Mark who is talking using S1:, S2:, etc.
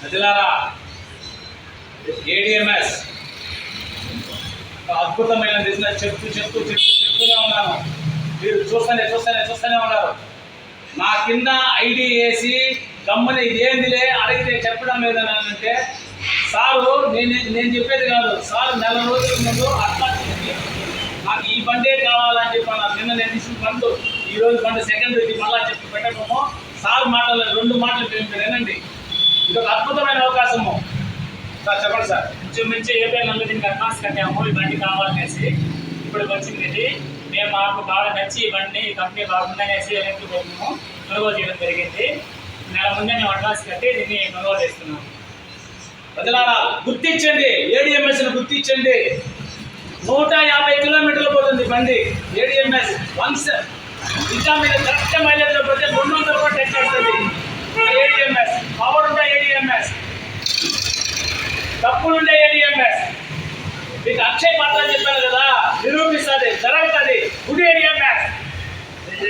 S1: ప్రజలారా ఏడిఎంఎస్ అద్భుతమైన బిజినెస్ చెప్తూ చెప్తూ చెప్తూ చెప్తూనే ఉన్నాను. మీరు చూస్తూనే చూస్తూనే చూస్తూనే ఉన్నారు. నా కింద ఐడి వేసి గమ్మని ఇదేందిలే అడిగితే చెప్పడం లేదనంటే సారు నేను నేను చెప్పేది కాదు. సార్ నెల రోజుల ముందు అట్లా నాకు ఈ బండే కావాలని చెప్పి అన్నారు నిన్న నేను తీసిన బండు ఈరోజు బండి సెకండ్ ఇది మళ్ళా చెప్పి పెట్టడము సార్ మాటలు రెండు మాటలు మీరు వినండి. ఇది ఒక అద్భుతమైన అవకాశము. సార్ చెప్పండి సార్.
S2: ఇంచుమించు ఏపీ నెలలో దీనికి అడ్వాన్స్ కట్టాము ఈ బండి కావాలనేసి ఇప్పుడు వచ్చింది. ఇది మేము మాకు బాగా నచ్చి ఈ బండి కంపెనీ బాగుందనేసి ఎలక్ట్రిక్ బొమ్మను కొనుగోలు చేయడం జరిగింది. నెల ముందే మేము అడ్వాన్స్ కట్టి దీన్ని కొనుగోలు చేస్తున్నాం
S1: ప్రజలారా గుర్తించండి. ఏడిఎంఎస్ని గుర్తించండి. నూట యాభై కిలోమీటర్లు పోతుంది బండి. ఏడిఎంఎస్ వన్స్ ఇంకా మీరు కరెక్ట్ మైలేజ్లో పోతే రెండు వందలు కూడా టచ్ చేస్తుంది ఏడిఎంఎస్ పవర్ డబ్బులుండే ఏడిఎంఎస్ మీకు అక్షయ్ పాత్ర చెప్పాను కదా.